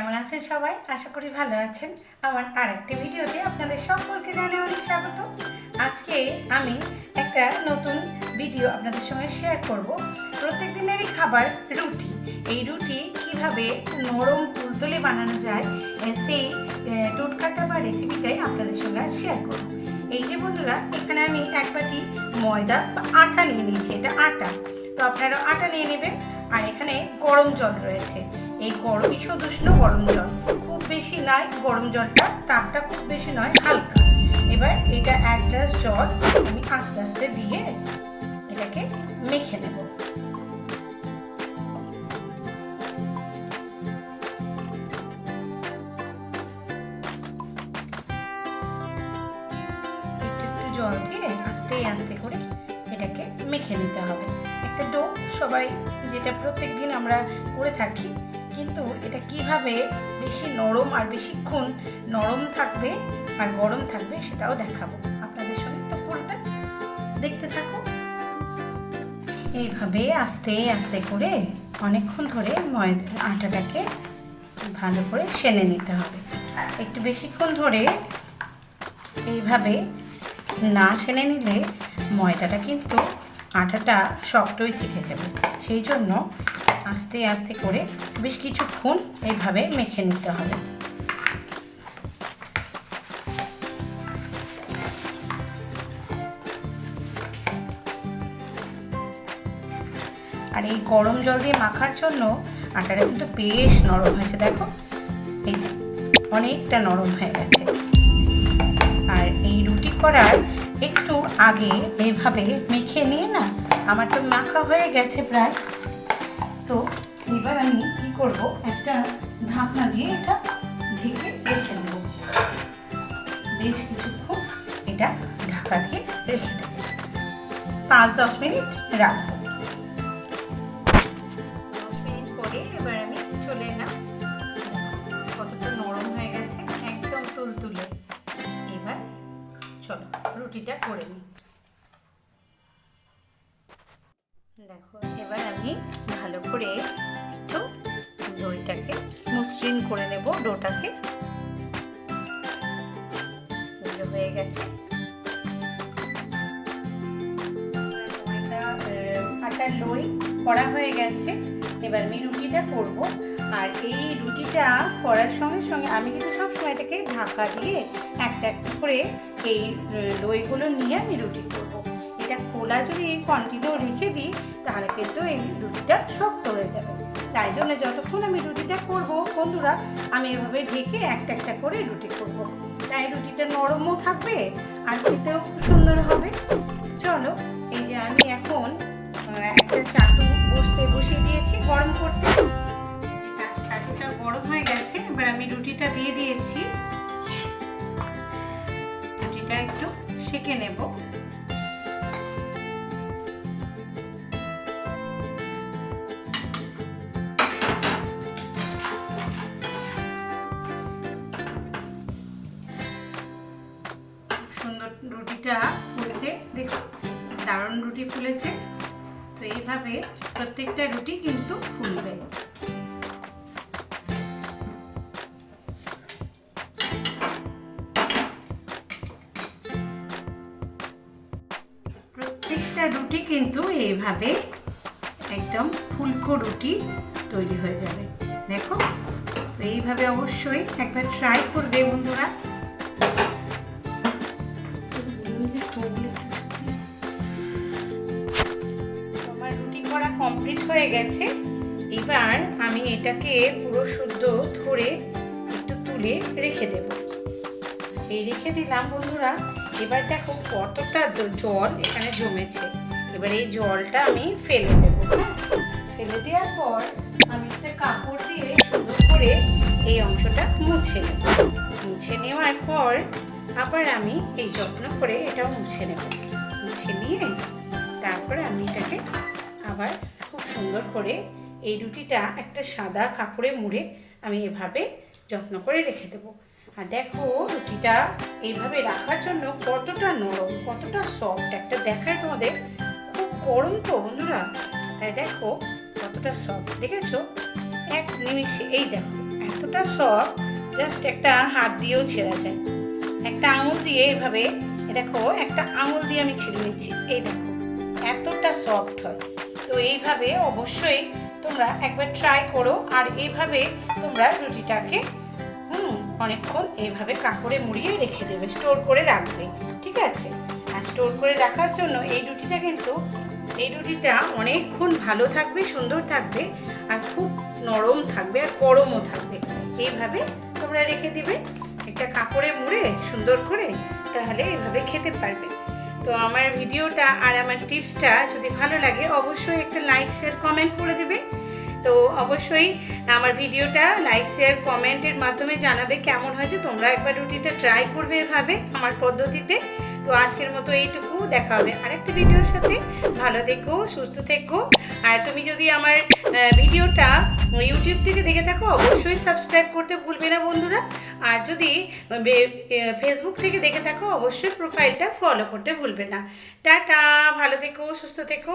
কেমন আছেন সবাই? আশা করি ভালো আছেন। আমার আর একটা ভিডিওতে আপনাদের সকলকে জানাই অনেক স্বাগত। আজকে আমি একটা নতুন ভিডিও আপনাদের সঙ্গে শেয়ার করব। প্রত্যেক দিনেরই খাবার রুটি। এই রুটি কীভাবে নরম তুলতুলে বানানো যায় সেই টোটকাটা বা রেসিপিটাই আপনাদের সঙ্গে শেয়ার করব। এই যে বন্ধুরা, এখানে আমি এক বাটি ময়দা বা আটা নিয়ে নিয়েছি, এটা আটা। তো আপনারা আটা নিয়ে নেবেন। আর এখানে গরম জল রয়েছে। এই গরম ঈষদুষ্ণ গরম জল। খুব বেশি নয়, গরম জলটা, তাপটা খুব বেশি নয়, হালকা। এবার এটা এক গ্লাস জল আমি আস্তে আস্তে দিয়ে এটাকে মেখে নেব। জল দিয়ে আস্তে আস্তে করে এটাকে মেখে নিতে হবে। একটা ডো সবাই যেটা প্রত্যেক দিন আমরা করে থাকি, কিন্তু এটা কীভাবে বেশি নরম আর বেশিক্ষণ নরম থাকবে আর গরম থাকবে সেটাও দেখাবো। আপনাদের সঙ্গে তো পুরোটা দেখতে থাকো। এইভাবে আস্তে আস্তে করে অনেকক্ষণ ধরে ময়দা আটাটাকে ভালো করে সেনে নিতে হবে। একটু বেশিক্ষণ ধরে এইভাবে না সেনে নিলে ময়দাটা কিন্তু আটাটা শক্তই থেকে যাবে। সেই জন্য আস্তে আস্তে করে বেশ কিছুক্ষণ এইভাবে মেখে নিতে হবে। আর এই গরম জল দিয়ে মাখার জন্য আটাটা কিন্তু বেশ নরম হয়েছে, দেখো। এই যে, অনেকটা নরম হয়ে গেছে। আর এই রুটি করার একটু আগে এভাবে মেখে নিয়ে না, আমার তো মাখা হয়ে গেছে প্রায়। তো এবার আমি কি করব, একটা ঢাকনা দিয়ে এটা ঢেকে রেখে দেব। বেশ কিছুক্ষণ এটা ঢাকা দিয়ে রেখে দেব। পাঁচ দশ মিনিট রাখব। রুটিটা করে নিই। দেখো, এবার আমি ভালো করে একটু দইটাকে মসৃণ করে নেব, ডোটাকে। হয়ে গেছে। আটার লই করা হয়ে গেছে। এবার আমি রুটিটা করব। আর এই রুটিটা করার সঙ্গে সঙ্গে আমি কিন্তু সবসময় এটাকে ঢাকা দিয়ে একটা একটা করে এই লইগুলো নিয়ে আমি রুটি করব। এটা খোলা যদি কন্টিনিউ রেখে দিই, তাহলে কিন্তু এই রুটিটা শক্ত হয়ে যাবে। তাই জন্য যতক্ষণ আমি রুটিটা করব, বন্ধুরা, আমি এভাবে ঢেকে একটা একটা করে রুটি করব। তাই রুটিটা নরমও থাকবে আর খেতেও খুব সুন্দর হবে। চলো, এই যে আমি এখন একটা চাটু বসতে বসিয়ে দিয়েছি গরম করতে। গরম হয়ে গেছে, এবার আমি রুটিটা দিয়ে দিয়েছি। রুটিটা একটু সেঁকে নেব। সুন্দর রুটিটা ফুলছে দেখো দারুণ রুটি ফুলেছে। তো এইভাবে প্রত্যেকটা রুটি কিন্তু ফুলবে। প্রত্যেকটা রুটি কিন্তু এইভাবে একদম ফুলকো রুটি তৈরি হয়ে যাবে। দেখো, তো এইভাবে অবশ্যই একবার ট্রাই করবে বন্ধুরা। আমার রুটি করা কমপ্লিট হয়ে গেছে। এবার আমি এটাকে পুরো শুদ্ধ ধরে একটু তুলে রেখে দেব। রেখে দিলাম, বন্ধুরা। এবার দেখো কতটা জল এখানে জমেছে। এবার এই জলটা আমি ফেলে দেবো হ্যাঁ? ফেলে দেওয়ার পর আমি কাপড় দিয়ে সুন্দর করে এই অংশটা মুছে নেব। মুছে নেওয়ার পর আবার আমি এই যত্ন করে এটাও মুছে নেব। মুছে নিয়ে তারপরে আমি এটাকে আবার খুব সুন্দর করে এই রুটিটা একটা সাদা কাপড়ে মুড়ে আমি এভাবে যত্ন করে রেখে দেবো। আর দেখো রুটিটা এইভাবে রাখার জন্য কতটা নরম, কতটা সফট একটা দেখায় তোমাদের। খুব গরম তো বন্ধুরা, তাই দেখো কতটা সফট দেখেছ? এক নিমিষে এই দেখো, এতটা সফট জাস্ট একটা হাত দিয়েও ছেঁড়া যায়। একটা আঙুল দিয়ে এভাবে দেখো, একটা আঙুল দিয়ে আমি ছিঁড়ে নিচ্ছি। এই দেখো, এতটা সফট হয়। তো এইভাবে অবশ্যই তোমরা একবার ট্রাই করো, আর এইভাবে তোমরা রুটিটাকে অনেকক্ষণ এইভাবে কাপড়ে মুড়িয়ে রেখে দেবে, স্টোর করে রাখবে, ঠিক আছে? আর স্টোর করে রাখার জন্য এই রুটিটা কিন্তু, এই রুটিটা অনেকক্ষণ ভালো থাকবে, সুন্দর থাকবে, আর খুব নরম থাকবে আর গরমও থাকবে। এইভাবে তোমরা রেখে দিবে, একটা কাপড়ে মুড়ে সুন্দর করে, তাহলে এইভাবে খেতে পারবে। তো আমার ভিডিওটা আর আমার টিপসটা যদি ভালো লাগে, অবশ্যই একটা লাইক, শেয়ার, কমেন্ট করে দেবে। তো অবশ্যই আমার ভিডিওটা লাইক শেয়ার কমেন্টের মাধ্যমে জানাবে কেমন হয়েছে। তোমরা একবার রুটিটা ট্রাই করবে এভাবে আমার পদ্ধতিতে। তো আজকের মতো এইটুকু, দেখা হবে আরেকটা ভিডিওর সাথে। ভালো থেকো, সুস্থ থেকো। আর তুমি যদি আমার ভিডিওটা ইউটিউব থেকে দেখে থাকো, অবশ্যই সাবস্ক্রাইব করতে ভুলবে না বন্ধুরা। আর যদি ফেসবুক থেকে দেখে থাকো, অবশ্যই প্রোফাইলটা ফলো করতে ভুলবে না। টাটা, ভালো থেকো, সুস্থ থেকো।